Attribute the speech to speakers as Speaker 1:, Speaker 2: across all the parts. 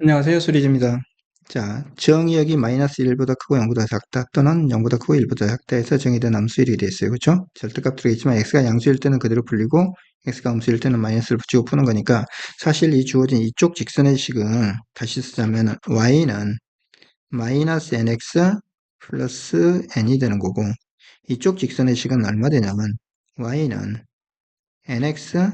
Speaker 1: 안녕하세요. 수리즈입니다. 자, 정의역이 마이너스 1보다 크고 0보다 작다 또는 0보다 크고 1보다 작다 해서 정의된 이렇게 되어 있어요. 그렇죠? 절대값 들어있지만 x가 양수일 때는 그대로 풀리고 x가 음수일 때는 마이너스를 붙이고 푸는 거니까 사실 이 주어진 이쪽 직선의 식은 다시 쓰자면 y는 마이너스 nx 플러스 n이 되는 거고 이쪽 직선의 식은 얼마 되냐면 y는 nx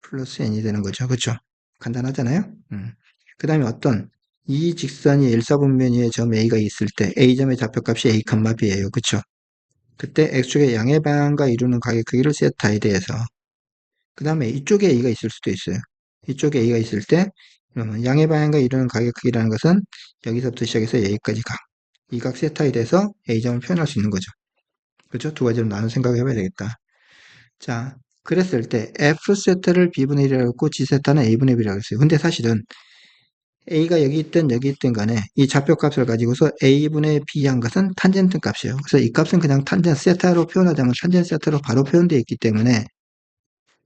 Speaker 1: 플러스 n이 되는 거죠. 그렇죠? 간단하잖아요? 음. 그 다음에 어떤 이 직선이 일사분면위에 점 A가 있을 때 A점의 좌표값이 A, B예요. 그쵸? 그때 X축의 양의 방향과 이루는 가격 크기를 세타에 대해서 그 다음에 이쪽에 A가 있을 수도 있어요. 이쪽에 A가 있을 때 그러면 양의 방향과 이루는 가격 크기라는 것은 여기서부터 시작해서 여기까지 각. 이 각 세타에 대해서 A점을 표현할 수 있는 거죠. 그렇죠? 두 가지로 나눈 생각을 해봐야 되겠다. 자, 그랬을 때 F 세타를 B분의 1이라고 했고 G 세타는 A분의 B라고 했어요. 근데 사실은 a가 여기 있든 여기 있든 간에 이 좌표값을 가지고서 a분의 b한 것은 탄젠트 값이에요. 그래서 이 값은 그냥 탄젠트 세타로 표현하자면 탄젠트 세타로 바로 표현되어 있기 때문에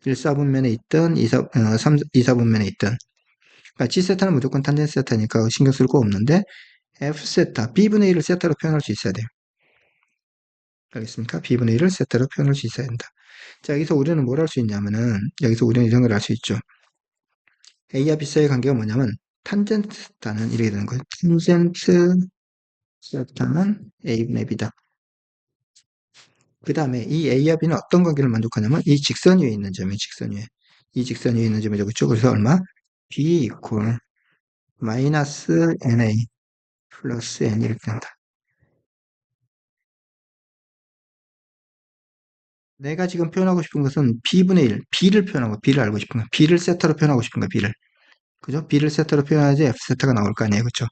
Speaker 1: 1사분면에 있든 2사, 어, 3, 2사분면에 있든 그러니까 g세타는 무조건 탄젠트 세타니까 신경 쓸 거 없는데 f세타, b분의 1을 세타로 표현할 수 있어야 돼요. 알겠습니까? b분의 1을 세타로 표현할 수 있어야 된다. 자, 여기서 우리는 뭘 할 수 있냐면은 여기서 우리는 이런 걸 알 수 있죠. a와 b 사이의 관계가 뭐냐면 탄젠트 세타는 이렇게 되는 거예요. 탄젠트 세타는 a분의 b다. 그 다음에 이 a와 b는 어떤 관계를 만족하냐면 이 직선 위에 있는 점이 직선 위에 이 직선 위에 있는 점이죠. 그렇죠? 그래서 얼마? b 이퀄 마이너스 na 플러스 n 이렇게 된다. 내가 지금 표현하고 싶은 것은 b분의 1, b를 표현하고 b를 알고 싶은 거야. b를 세타로 표현하고 싶은 거야. b를. 그죠? b를 세타로 표현해야지 f 세타가 나올 거 아니에요. 그렇죠?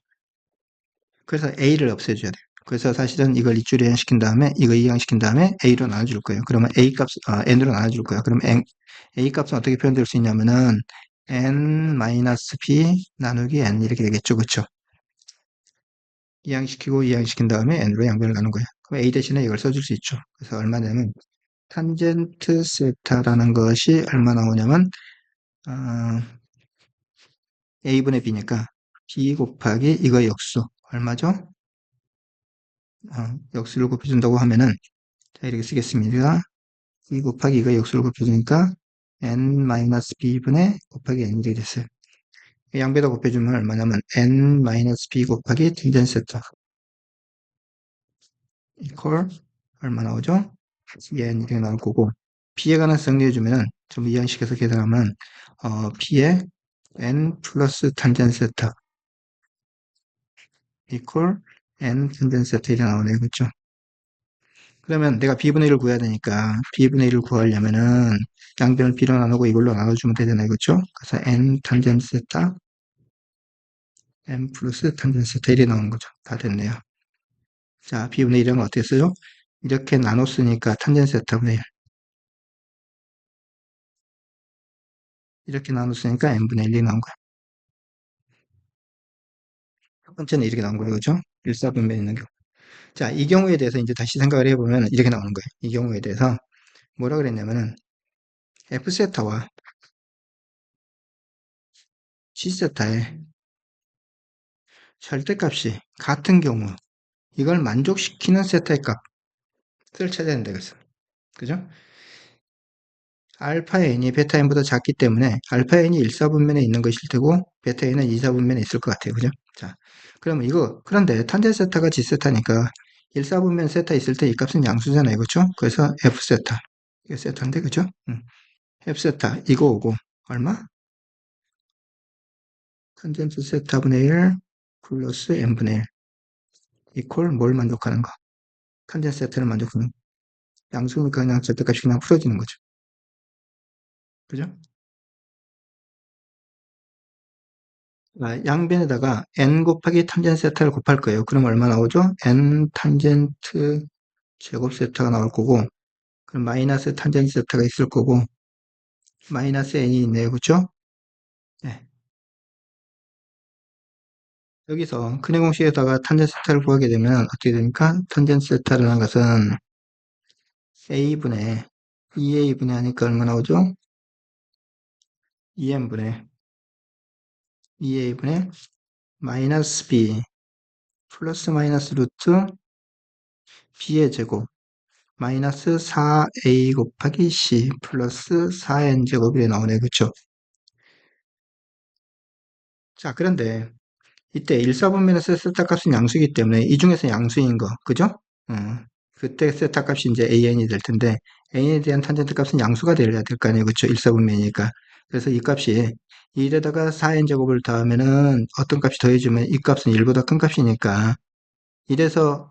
Speaker 1: 그래서 a를 없애줘야 돼요. 그래서 사실은 이걸 이쪽으로 이항시킨 다음에 이거 이항시킨 다음에 a로 나눠줄 거예요. 그러면 a 값 아, n으로 나눠줄 거예요. 그럼 n, a 값은 어떻게 표현될 수 있냐면은 n-b 나누기 n 이렇게 되겠죠. 그쵸? 이항시키고 이항시킨 다음에 n으로 양변을 나눈 거예요. 그럼 a 대신에 이걸 써줄 수 있죠. 그래서 얼마냐면 탄젠트 세타라는 것이 얼마 나오냐면 어, a분의 b니까 b 곱하기 이거 역수 얼마죠? 어, 역수를 곱해준다고 하면은 자 이렇게 쓰겠습니다. 2 곱하기 이거 역수를 곱해주니까 n-b분의 곱하기 n 이렇게 됐어요. 양배다 곱해주면 얼마냐면 n-b 곱하기 딘젠 세타 이퀄 얼마 나오죠? n 이렇게 나올 거고 b에 관한 정리해주면은 좀 이항식에서 계산하면 어, b에 n 플러스 탄젠 세타 이퀄 n 탄젠 세타 이렇게 나오네요. 그렇죠? 그러면 내가 b분의 1을 구해야 되니까 b분의 1을 구하려면은 양변을 b로 나누고 이걸로 나눠주면 되잖아요. 그렇죠? 그래서 n 탄젠 세타 n 플러스 탄젠 세타 1이 나오는 거죠. 다 됐네요. 자, b분의 1은 어떻게 써요? 이렇게 나눴으니까 탄젠 세타분의 1 이렇게 나눴으니까 n분의 1이 나온 거야. 첫 번째는 이렇게 나온 거예요. 그죠? 1사분면 있는 경우. 자, 이 경우에 대해서 이제 다시 생각을 해보면 이렇게 나오는 거예요. 이 경우에 대해서 뭐라 그랬냐면은 f세타와 g세타의 절대값이 같은 경우 이걸 만족시키는 세타의 값을 찾아야 된다 그랬어. 그죠? 알파 n이 베타 n보다 작기 때문에 알파 n이 1사분면에 있는 것일 테고 베타 n은 2사분면에 있을 것 같아요. 그죠? 자, 그러면 이거 그런데 탄젠 세타가 g 세타니까 1사분면 세타 있을 때 이 값은 양수잖아요. 그죠? 그래서 f 세타 이게 세타인데 그죠? 음. f 세타 이거 오고 얼마? 탄젠트 세타분의 1 플러스 n분의 1 이퀄 뭘 만족하는 거? 탄젠 세타를 만족하는 양수니까 그냥 절대값이 그냥 풀어지는 거죠. 그죠? 아, 양변에다가 n 곱하기 탄젠 세타를 곱할 거예요. 그럼 얼마 나오죠? n 탄젠트 제곱 세타가 나올 거고 그럼 마이너스 탄젠트 세타가 있을 거고 마이너스 n이 있네요. 그렇죠? 네. 여기서 근의 공식에다가 탄젠트 세타를 구하게 되면 어떻게 됩니까? 탄젠트 세타라는 것은 a분의 2a분의 하니까 얼마 나오죠? 2n분의 2a분의 마이너스 b 플러스 마이너스 루트 b의 제곱 마이너스 4a 곱하기 c 플러스 4n 제곱이 나오네. 그쵸? 자 그런데 이때 1, 4분면에서 세타 값은 양수이기 때문에 이 중에서 양수인 거. 그죠? 어, 그때 세타 값이 이제 an이 될 텐데 a에 대한 탄젠트 값은 양수가 되어야 될 거 아니에요. 그쵸? 1, 4분면이니까 그래서 이 값이 1에다가 4n 제곱을 더하면은 어떤 값이 더해지면 이 값은 1보다 큰 값이니까 1에서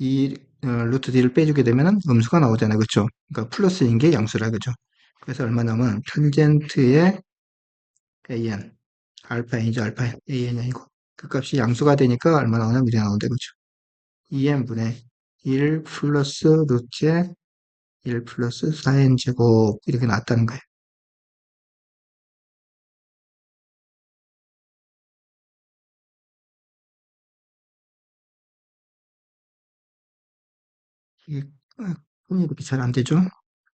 Speaker 1: 이 어, 루트 d를 빼주게 되면은 음수가 나오잖아요. 그쵸? 그러니까 플러스인 게 양수라 그죠? 그래서 얼마 나오면 탄젠트의 an 알파 n이죠. 알파 an이 아니고 그 값이 양수가 되니까 얼마 나오냐 미래 나오는데 그죠? 2n분의 1 플러스 루트의 1 플러스 4n 제곱 이렇게 나왔다는 거예요. 이게 흔히 이렇게 잘 안 되죠?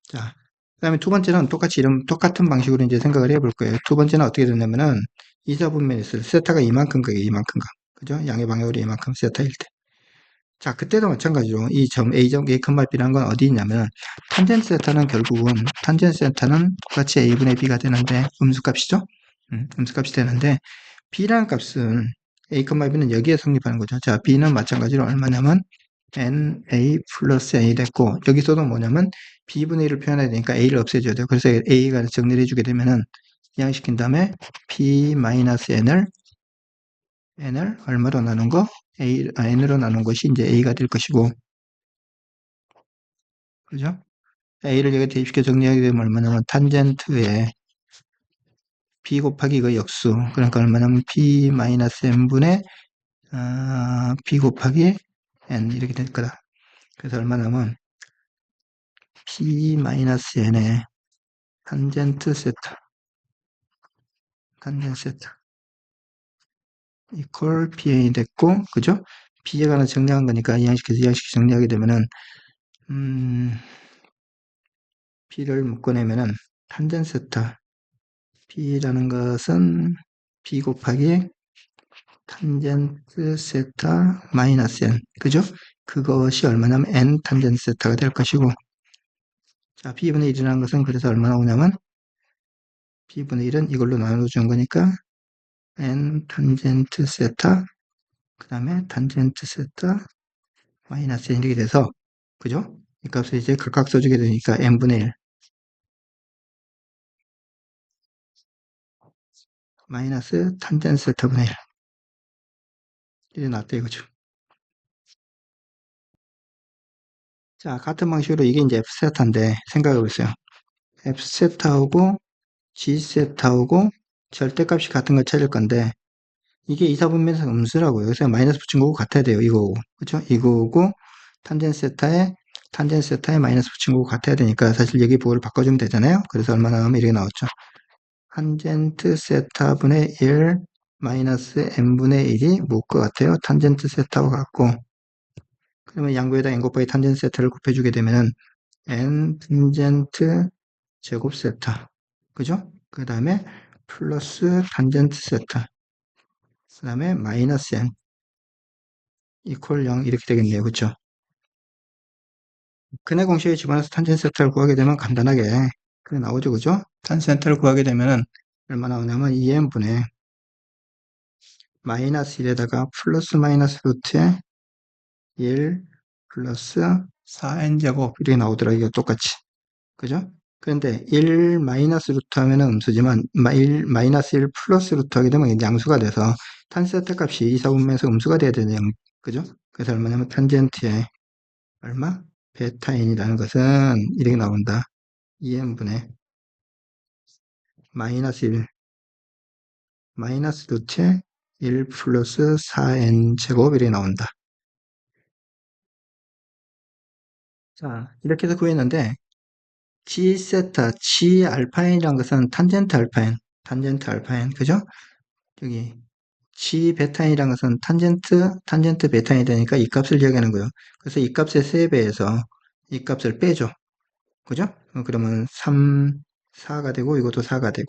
Speaker 1: 자, 그 다음에 두 번째는 똑같이 이런 똑같은 방식으로 이제 생각을 해볼 거예요. 두 번째는 어떻게 됐냐면은 이사분면에 있을 세타가 이만큼 가 이만큼 가. 그죠? 양의 방향으로 이만큼 세타일 때. 자, 그때도 마찬가지로 이 점 A점 A 큰 B라는 건 어디 있냐면 탄젠트 세타는 결국은 탄젠트 세타는 똑같이 A분의 B가 되는데 음수값이죠? 음, 음수값이 되는데 B라는 값은 A, B는 여기에 성립하는 거죠. 자, B는 마찬가지로 얼마냐면 NA 플러스 N이 됐고 여기서도 뭐냐면 B분의 1을 표현해야 되니까 A를 없애줘야 돼요. 그래서 A가 정리를 해주게 되면은 이항시킨 다음에 B 마이너스 N을 N을 얼마로 나눈 거? A, 아, N으로 나눈 것이 이제 A가 될 것이고 그죠? A를 여기 대입시켜 정리하게 되면 얼마냐면 탄젠트에 B 곱하기 이거 역수 그러니까 얼마냐면 B 마이너스 N분의 어, B 곱하기 N 이렇게 될 거다. 그래서 얼마냐면 P-N의 탄젠트 세타 탄젠트 세타 이퀄 PA 됐고 그죠? B에 관한 정리한 거니까 이항식에서 이항식 정리하게 되면은 음, B를 묶어내면은 탄젠트 세타 B라는 것은 B 곱하기 탄젠트 세타 마이너스 N 그죠? 그것이 얼마냐면 N 탄젠트 세타가 될 것이고 자, B분의 1이라는 것은 그래서 얼마 나 오냐면 B분의 1은 이걸로 나눠준 거니까 N 탄젠트 세타 그 다음에 탄젠트 세타 마이너스 N 이렇게 돼서 그죠? 이 값을 이제 각각 써주게 되니까 N분의 1 마이너스 탄젠트 세타분의 1 이렇게 나왔다 이거죠. 자, 같은 방식으로 이게 이제 F세타인데 생각해 보세요. F세타하고 G세타하고 절대값이 같은 걸 찾을 건데 이게 이사분면에서 음수라고요. 그래서 마이너스 붙인 거고 같아야 돼요. 이거고. 그죠? 이거고 탄젠 세타에 탄젠 세타에 마이너스 붙인 거고 같아야 되니까 사실 여기 부호를 바꿔주면 되잖아요. 그래서 얼마 나오면 이렇게 나왔죠. 탄젠트 세타분의 1 마이너스 n분의 1이 뭘것 같아요? 탄젠트 세타와 같고 그러면 양구에다 n 곱하기 탄젠트 세타를 곱해주게 되면은 n 탄젠트 제곱 세타 그죠? 그 다음에 플러스 탄젠트 세타 그 다음에 마이너스 n 이퀄 0 이렇게 되겠네요. 그쵸? 근의 공식에 집어넣어서 탄젠트 세타를 구하게 되면 간단하게 그게 나오죠. 그죠? 탄젠트 세타를 구하게 되면은 얼마 나오냐면 2n분의 마이너스 1에다가 플러스 마이너스 루트에 1 플러스 4n제곱 이렇게 나오더라고요. 이게 똑같이. 그죠? 그런데 1 마이너스 루트 하면 음수지만 1 마이너스 1 플러스 루트 하게 되면 양수가 돼서 탄세타 값이 이사분면에서 음수가 돼야 되네요. 그죠? 그래서 얼마냐면 탄젠트에 얼마? 베타 n이라는 것은 이렇게 나온다. 2n분의 마이너스 1 마이너스 루트에 1 플러스 4n 제곱 이렇게 나온다. 자, 이렇게 해서 구했는데 G 세타, G 알파인이란 것은 탄젠트 알파인, 탄젠트 알파인, 그죠? 여기 G 베타인이란 것은 탄젠트, 탄젠트 베타인이 되니까 이 값을 이야기하는 거예요. 그래서 이 값의 3배에서 이 값을 빼죠. 그죠? 어, 그러면 3, 4가 되고 이것도 4가 되고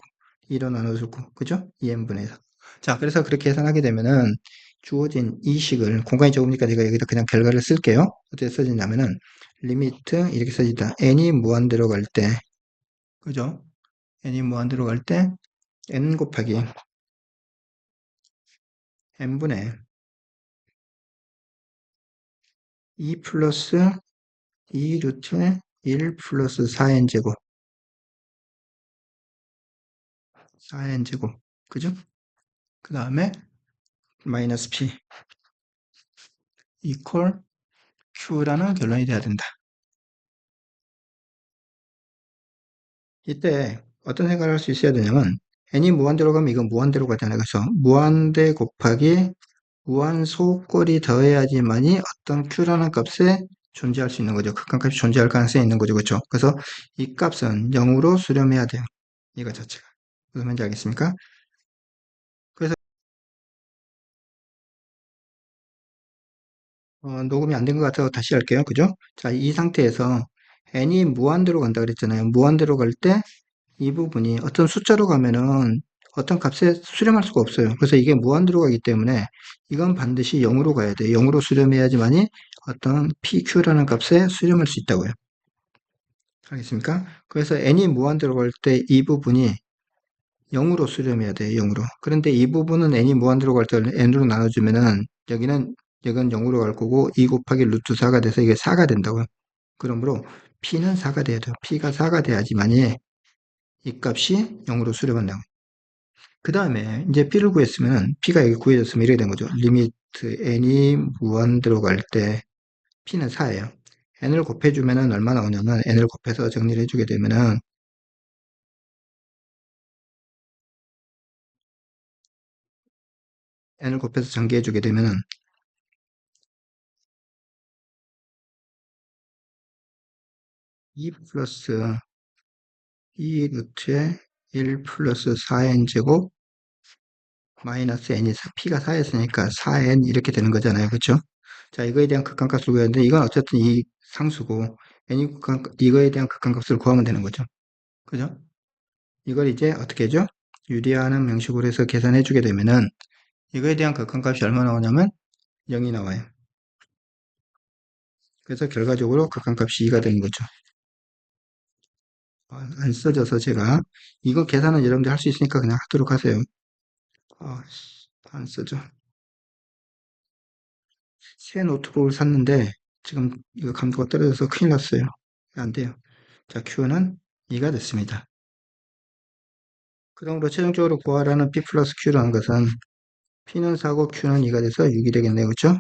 Speaker 1: 2로 나눠주고 그죠? 2n분의 4. 자, 그래서 그렇게 계산하게 되면은 주어진 이 식을 공간이 적으니까 제가 여기다 그냥 결과를 쓸게요. 어떻게 써지냐면은 리미트 이렇게 써진다. n이 무한대로 갈 때, 그죠? n이 무한대로 갈 때 n 곱하기 n분의 2 플러스 2 루트의 1 플러스 4n제곱 4n제곱 그죠? 그 다음에 마이너스 p 이퀄 q라는 결론이 돼야 된다. 이때 어떤 생각을 할 수 있어야 되냐면 n이 무한대로 가면 이건 무한대로 가잖아요. 그래서 무한대 곱하기 무한소꼴이 더해야지만이 어떤 q라는 값에 존재할 수 있는 거죠. 극한값이 존재할 가능성이 있는 거죠. 그렇죠? 그래서 이 값은 0으로 수렴해야 돼요. 이거 자체가. 무슨 말인지 알겠습니까? 어, 녹음이 안 된 것 같아서 다시 할게요. 그죠? 자, 이 상태에서 n이 무한대로 간다 그랬잖아요. 무한대로 갈 때 이 부분이 어떤 숫자로 가면은 어떤 값에 수렴할 수가 없어요. 그래서 이게 무한대로 가기 때문에 이건 반드시 0으로 가야 돼요. 0으로 수렴해야지만이 어떤 PQ라는 값에 수렴할 수 있다고요. 알겠습니까? 그래서 n이 무한대로 갈 때 이 부분이 0으로 수렴해야 돼요. 0으로. 그런데 이 부분은 n이 무한대로 갈 때 n으로 나눠주면은 여기는 여기는 0으로 갈 거고 2 곱하기 루트 4가 돼서 이게 4가 된다고요. 그러므로 p는 4가 돼야 돼요. p가 4가 돼야지만이 이 값이 0으로 수렴한다고. 그 다음에 이제 p를 구했으면 p가 여기 구해졌으면 이렇게 된 거죠. 리미트 n이 무한대로 갈때 p는 4예요. n을 곱해주면은 얼마 나오냐면 n을 곱해서 정리를 해주게 되면은 n을 곱해서 전개해주게 되면은 2 플러스 2 루트에 1 플러스 4n제곱 마이너스 n이 p가 4였으니까 4n 이렇게 되는 거잖아요. 그렇죠? 자, 이거에 대한 극한값을 구해야 하는데 이건 어쨌든 이 상수고 n이 극한, 이거에 대한 극한값을 구하면 되는 거죠. 그죠? 이걸 이제 어떻게 해죠? 유리화하는 명식으로 해서 계산해 주게 되면은 이거에 대한 극한값이 얼마 나오냐면 0이 나와요. 그래서 결과적으로 극한값이 2가 되는 거죠. 아, 안 써져서 제가 이거 계산은 여러분들 할 수 있으니까 그냥 하도록 하세요. 아, 안 써져. 새 노트북을 샀는데 지금 이거 감도가 떨어져서 큰일 났어요. 안 돼요. 자, Q는 2가 됐습니다. 그러므로 최종적으로 구하라는 P 플러스 Q라는 것은 P는 4고 Q는 2가 돼서 6이 되겠네요. 그렇죠?